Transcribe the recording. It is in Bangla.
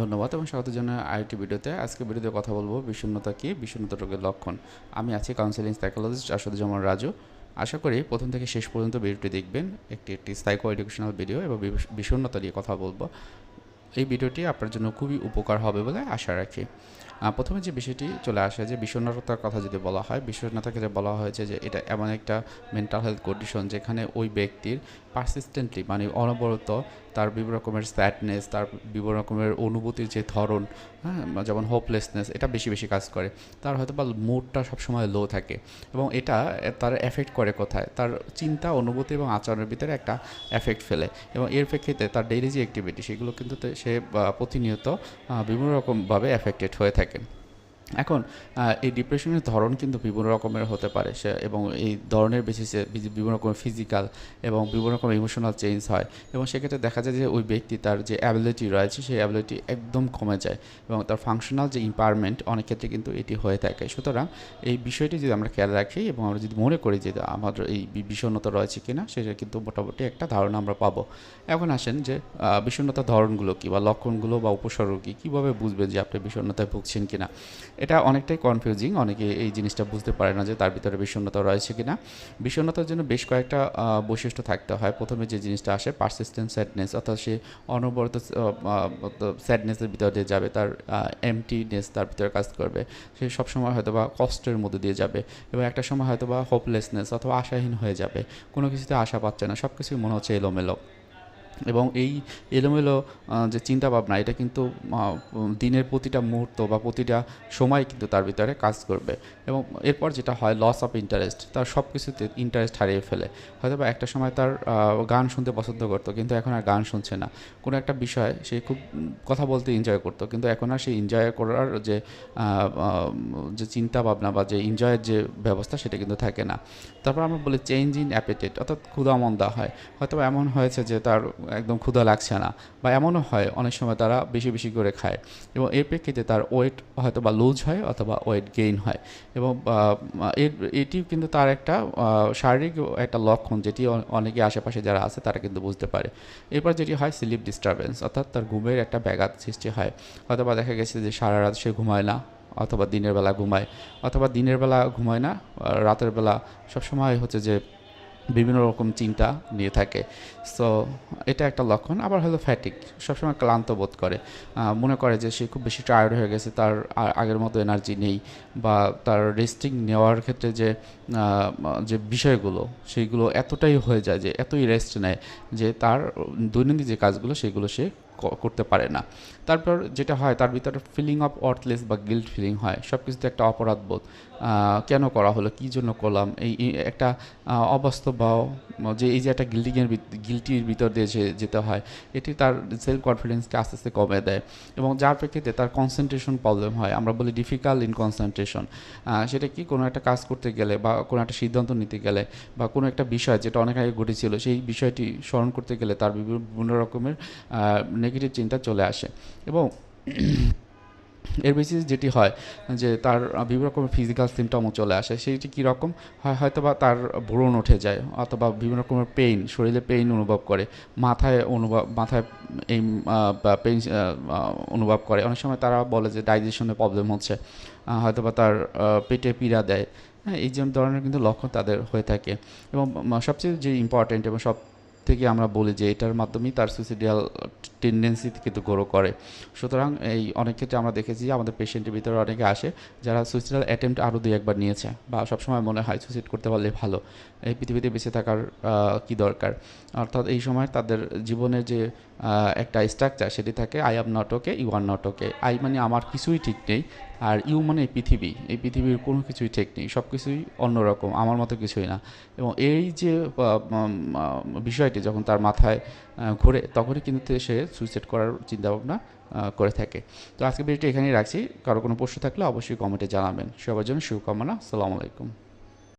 ধন্যবাদ এবং স্বাগত জানাই আইটি ভিডিওতে। আজকে ভিডিওতে কথা বলব বিষণ্ণতা কি, বিষণ্ণতা রোগের লক্ষণ। আমি আছি কাউন্সিলিং সাইকোলজিস্ট আসাদুজ্জামান রাজু। আশা করি প্রথম থেকে শেষ পর্যন্ত ভিডিওটি দেখবেন। একটি একটি সাইকো এডুকেশনাল ভিডিও এবং বিষণ্নতা বিষণ্ণতা নিয়ে কথা বলব। এই ভিডিওটি আপনার জন্য খুবই উপকার হবে বলে আশা রাখি। প্রথমে যে বিষয়টি চলে আসে, যে বিষণ্ণতার কথা যদি বলা হয়, বিষণ্ণতাকে যে বলা হয়েছে যে এটা এমন একটা মেন্টাল হেলথ কন্ডিশন যেখানে ওই ব্যক্তির পারসিস্টেন্টলি মানে অনবরত তার বিভিন্ন রকমের স্যাডনেস তার বিভিন্ন রকমের অনুভূতির যে ধরন হ্যাঁ যেমন হোপলেসনেস এটা বেশি বেশি কাজ করে। তার হয়তো বা মুডটা সবসময় লো থাকে এবং এটা তার এফেক্ট করে কোথায়? তার চিন্তা, অনুভূতি এবং আচরণের ভিতরে একটা এফেক্ট ফেলে এবং এর প্রেক্ষিতে তার ডেইলি যে অ্যাক্টিভিটি সেগুলো কিন্তু সে প্রতিনিয়ত বিভিন্ন রকমভাবে এফেক্টেড হয়ে থাকে। second. এখন এই ডিপ্রেশনের ধরন কিন্তু বিভিন্ন রকমের হতে পারে। সে, এবং এই ধরনের বেসিসে বিভিন্ন রকমের ফিজিক্যাল এবং বিভিন্ন রকম ইমোশনাল চেঞ্জ হয়। এবং সেক্ষেত্রে দেখা যায় যে ওই ব্যক্তি তার যে অ্যাবিলিটি রয়েছে, সেই অ্যাবিলিটি একদম কমে যায় এবং তার ফাংশনাল যে ইম্পাওয়ারমেন্ট অনেক ক্ষেত্রে কিন্তু এটি হয়ে থাকে। সুতরাং এই বিষয়টি যদি আমরা খেয়াল রাখি এবং আমরা যদি মনে করি যে আমাদের এই বিষণ্ণতা রয়েছে কিনা, সেটা কিন্তু মোটামুটি একটা ধারণা আমরা পাবো। এখন আসেন যে বিষণ্ণতার ধরনগুলো কী বা লক্ষণগুলো বা উপসর্গ কী? কীভাবে বুঝবেন যে আপনি বিষণ্ণতায় ভুগছেন কিনা? এটা অনেকটাই কনফিউজিং অনেকে এই জিনিসটা বুঝতে পারে না যে তার ভিতরে বিষণ্ণতা রয়েছে কিনা। বিষণ্ণতার জন্য বেশ কয়েকটা বৈশিষ্ট্য থাকতে হয়। প্রথমে যে জিনিসটা আসে পারসিস্টেন্ট স্যাডনেস অর্থাৎ সে অনবরত স্যাডনেসের ভিতর দিয়ে যাবে, তার এমটিনেস তার ভিতরে কাজ করবে। সে সবসময় হয়তো বা কষ্টের মধ্যে দিয়ে যাবে এবং একটা সময় হয়তো বা হোপলেসনেস অথবা আশাহীন হয়ে যাবে। কোনো কিছুতে আশা পাচ্ছে না সব কিছুই মনে হচ্ছে এলোমেলো। এবং এই এলোমেলো যে চিন্তা ভাবনা এটা কিন্তু দিনের প্রতিটা মুহূর্ত বা প্রতিটা সময় কিন্তু তার ভিতরে কাজ করবে। এবং এরপর যেটা হয় লস অফ ইন্টারেস্ট তার সব কিছুতে ইন্টারেস্ট হারিয়ে ফেলে। হয়তো বা একটা সময় তার গান শুনতে পছন্দ করতো, কিন্তু এখন আর গান শুনছে না। কোনো একটা বিষয় সে খুব কথা বলতে এনজয় করতো, কিন্তু এখন আর সে এনজয় করার যে যে চিন্তা ভাবনা বা যে এনজয়ের যে ব্যবস্থা, সেটা কিন্তু থাকে না। তারপর আমরা বলি চেঞ্জ ইন অ্যাপেটেট অর্থাৎ ক্ষুধা মন্দা হয়। হয়তো এমন হয়েছে যে তার একদম ক্ষুধা লাগছে না। বা এমনও হয়, অনেক সময় তারা বেশি বেশি করে খায়। এবং এর প্রেক্ষিতে তার ওয়েট হয়তো বা লুজ হয় অথবা ওয়েট গেইন হয়। এবং এর এটি কিন্তু তার একটা শারীরিক একটা লক্ষণ যেটি অনেকে আশেপাশে যারা আছে তারা কিন্তু বুঝতে পারে। এরপর যেটি হয় স্লিপ ডিস্টারবেন্স অর্থাৎ তার ঘুমের একটা ব্যাঘাত সৃষ্টি হয়। অথবা দেখা গেছে যে সারা রাত সে ঘুমায় না, অথবা দিনের বেলা ঘুমায়। অথবা দিনের বেলা ঘুমায় না রাতের বেলা সবসময় হচ্ছে যে বিভিন্ন রকম চিন্তা নিয়ে থাকে। সো এটা একটা লক্ষণ। আবার হলো ফ্যাটিক সবসময় ক্লান্ত বোধ করে। মনে করে যে সে খুব বেশি টায়ার্ড হয়ে গেছে, তার আগের মতো এনার্জি নেই বা তার রেস্টিং নেওয়ার ক্ষেত্রে যে যে বিষয়গুলো সেইগুলো এতটাই হয়ে যায় যে, এতই রেস্ট নেয় যে তার দৈনন্দিন যে কাজগুলো, সেগুলো সে করতে পারে না। তারপর যেটা হয়, তার ভিতরে ফিলিং অফ অর্থলেস বা গিল্ট ফিলিং হয়। সব কিছুতে একটা অপরাধ বোধ কেন করা হলো, কী জন্য করলাম, এই একটা অবাস্তব বা যে এই যে একটা গিল্টিংয়ের গিল্টির ভিতর দিয়ে যেতে হয়, এটি তার সেলফ কনফিডেন্সকে আস্তে আস্তে কমে দেয়। এবং যার প্রেক্ষিতে তার কনসেন্ট্রেশন প্রবলেম হয়, আমরা বলি ডিফিকাল্ট ইন কনসেন্ট্রেশন সেটা কি কোনো একটা কাজ করতে গেলে বা কোনো একটা সিদ্ধান্ত নিতে গেলে বা কোনো একটা বিষয় যেটা অনেক আগে ঘটেছিল, সেই বিষয়টি স্মরণ করতে গেলে তার বিভিন্ন রকমের নেগেটিভ চিন্তা চলে আসে। এবং এর বেসিস যেটি হয়, যে তার বিভিন্ন রকমের ফিজিক্যাল সিমটমও চলে আসে। সেইটি কীরকম হয় হয়তো বা তার ব্রণ উঠে যায়, অথবা বিভিন্ন রকমের পেইন শরীরে পেইন অনুভব করে, মাথায় অনুভব, মাথায় এই পেইন অনুভব করে। অনেক সময় তারা বলে যে ডাইজেশনের প্রবলেম হচ্ছে হয়তো বা তার পেটে পীড়া দেয়। হ্যাঁ এই যে ধরনের কিন্তু লক্ষণ তাদের হয়ে থাকে। এবং সবচেয়ে যে ইম্পর্টেন্ট এবং সব থেকে আমরা বলি যে এটার মাধ্যমেই তার সুইসাইডিয়াল টেন্ডেন্সি কিন্তু গ্রো করে। সুতরাং এই অনেক ক্ষেত্রে আমরা দেখেছি যে আমাদের পেশেন্টের ভিতরে অনেকে আসে যারা সুইসাইডাল অ্যাটেম্প্ট আরও দুই একবার নিয়েছে বা সবসময় মনে হয় সুইসাইড করতে পারলে ভালো। এই পৃথিবীতে বেঁচে থাকার কি দরকার? অর্থাৎ এই সময় তাদের জীবনের যে একটা স্ট্রাকচার সেটি থাকে I am not okay you are not okay I মানে আমার কিছুই ঠিক নেই আর ইউ মানে পৃথিবী, এই পৃথিবীর কোনো কিছুই ঠিক নেই, সব কিছুই অন্যরকম, আমার মতো কিছুই না। এবং এই যে বিষয়টি যখন তার মাথায় ঘুরে, তখনই কিন্তু সে সুইসাইড করার চিন্তাভাবনা করে থাকে। তো আজকে ভিডিওটি এখানেই রাখছি। কারও কোনো প্রশ্ন থাকলে অবশ্যই কমেন্টে জানাবেন। সবার জন্য শুভকামনা। সালামু আলাইকুম।